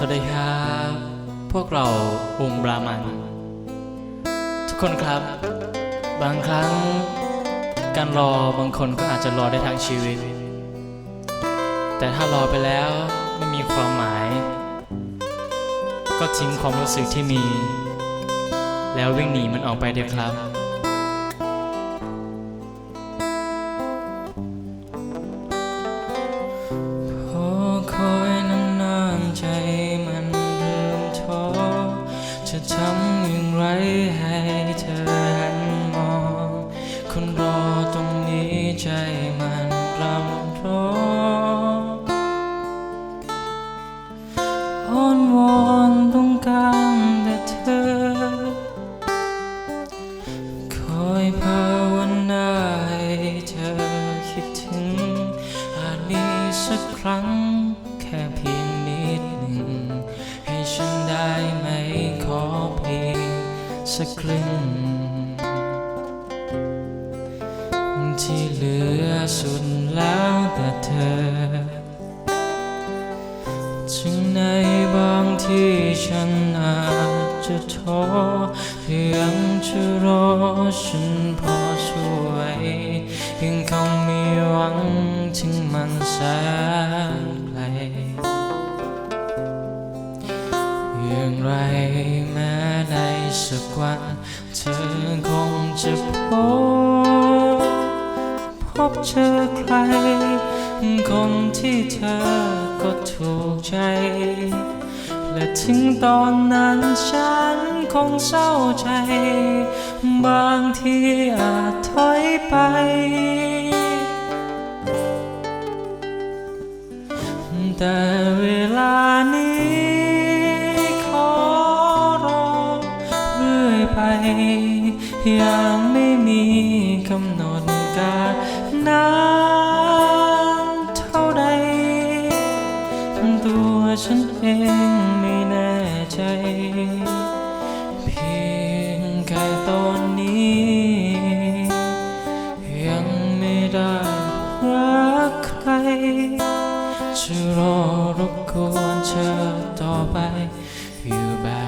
สวัสดีครับ พวกเราวงบรามัน ทุกคนครับ บางครั้ง การรอบางคนก็อาจจะรอได้ทั้งชีวิต แต่ถ้ารอไปแล้วไม่มีความหมาย ก็ทิ้งความรู้สึกที่มี แล้ววิ่งหนีมันออกไปเถอะครับ ที่เหลือสุดแล้วแต่เธอ ถึงในบางที่ฉันอาจจะท้อเพียงจะรอฉันพอช่วยยังคงมีหวังถึงมันแสนไกลอย่างไรแม้ในสักวัน อคงจะพบพบเจอใคร คนที่เธอก็ถูกใจ และถึงตอนนั้นฉันคงเศร้าใจ บางทีอาจถอยไปแต่เวลานี้ ยังไม่มีกำหนดการนานเท่าใดตัวฉันเองไม่แน่ใจ เพียงแค่ตอนนี้ ยังไม่ได้รักใคร จะรอรบกวนเธอต่อไปอยู่แบบ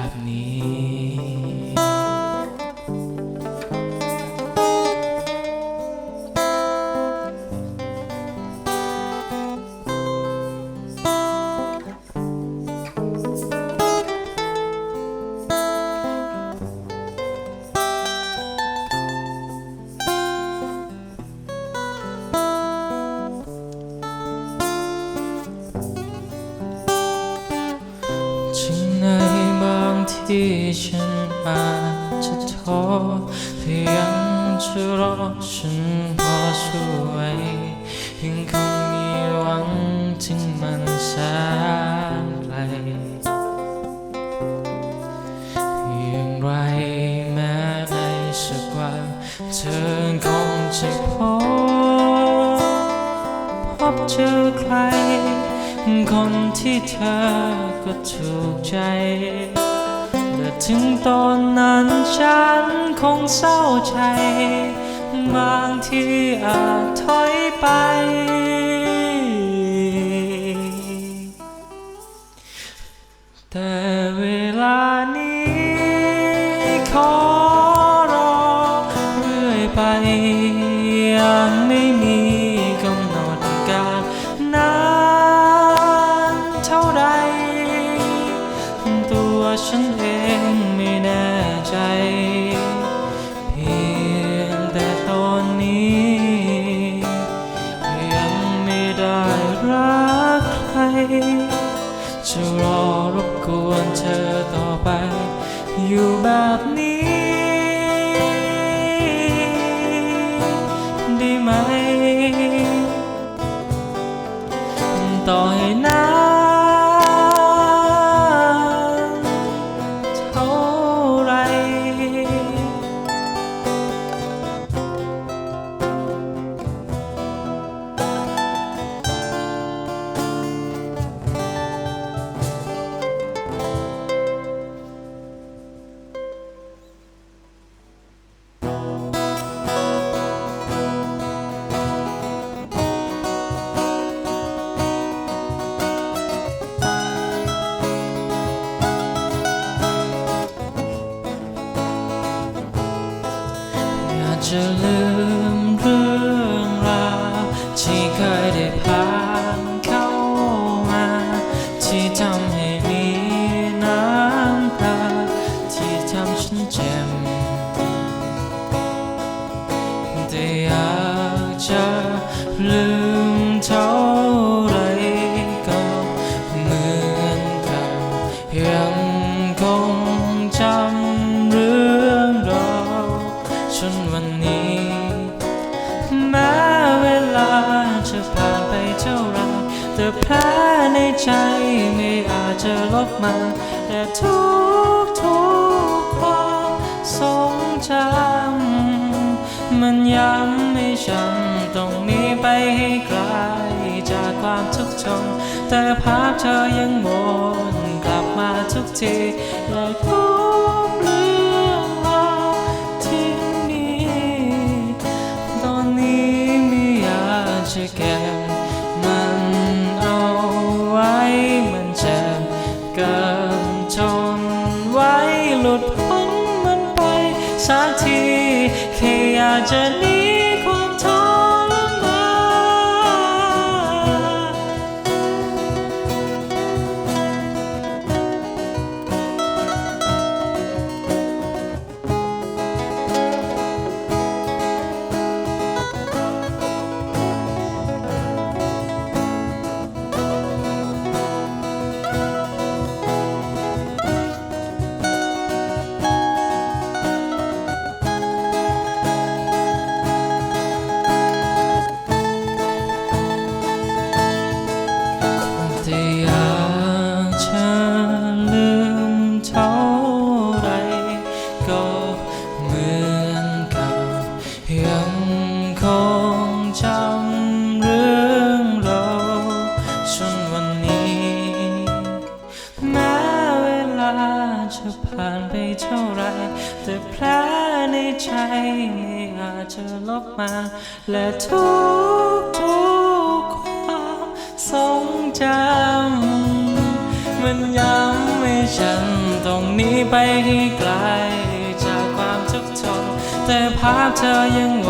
ฉันอาจจะท้อเพียงจะรอฉันพอช่วยยังคงมีหวังถึงมันแสนไกลอย่างไรแม้ในสักวันเธอคงจะพบพบเจอใครคนที่เธอก็ถูกใจ ถึงตอนนั้นฉันคงเศร้าใจ บางทีอาจถอยไป จะรอรบกวนเธอต่อไป อยู่แบบนี้ ได้ไหม ต่อให้นา จะลืมเรื่องราวที่เคยได้ผ่านเข้ามา ที่ทำให้มีน้ำตาที่ทำฉันเจ็บแต่อยากจะลืมเท่าไรก็เหมือนเก่ายังคงจำเรื่องราวจนวัน แต่แผลในใจไม่อาจจะลบมา แต่ทุกทุกความทรงจำมันย้ำให้ฉันต้องหนีไปให้ไกลจากความทุกข์ทนแต่ภาพเธอยังวนกลับมาทุกทีและทุก แค่อ จะผ่านไปเท่าไร แต่แผลในใจไม่อาจจะลบมา และทุกทุกความทรงจำมันย้ำให้ฉันต้องหนีไปให้ไกลจากความทุกข์ทนแต่ภาพเธอยังว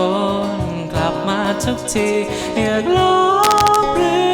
นกลับมาทุกทีอยากลบเรื่อ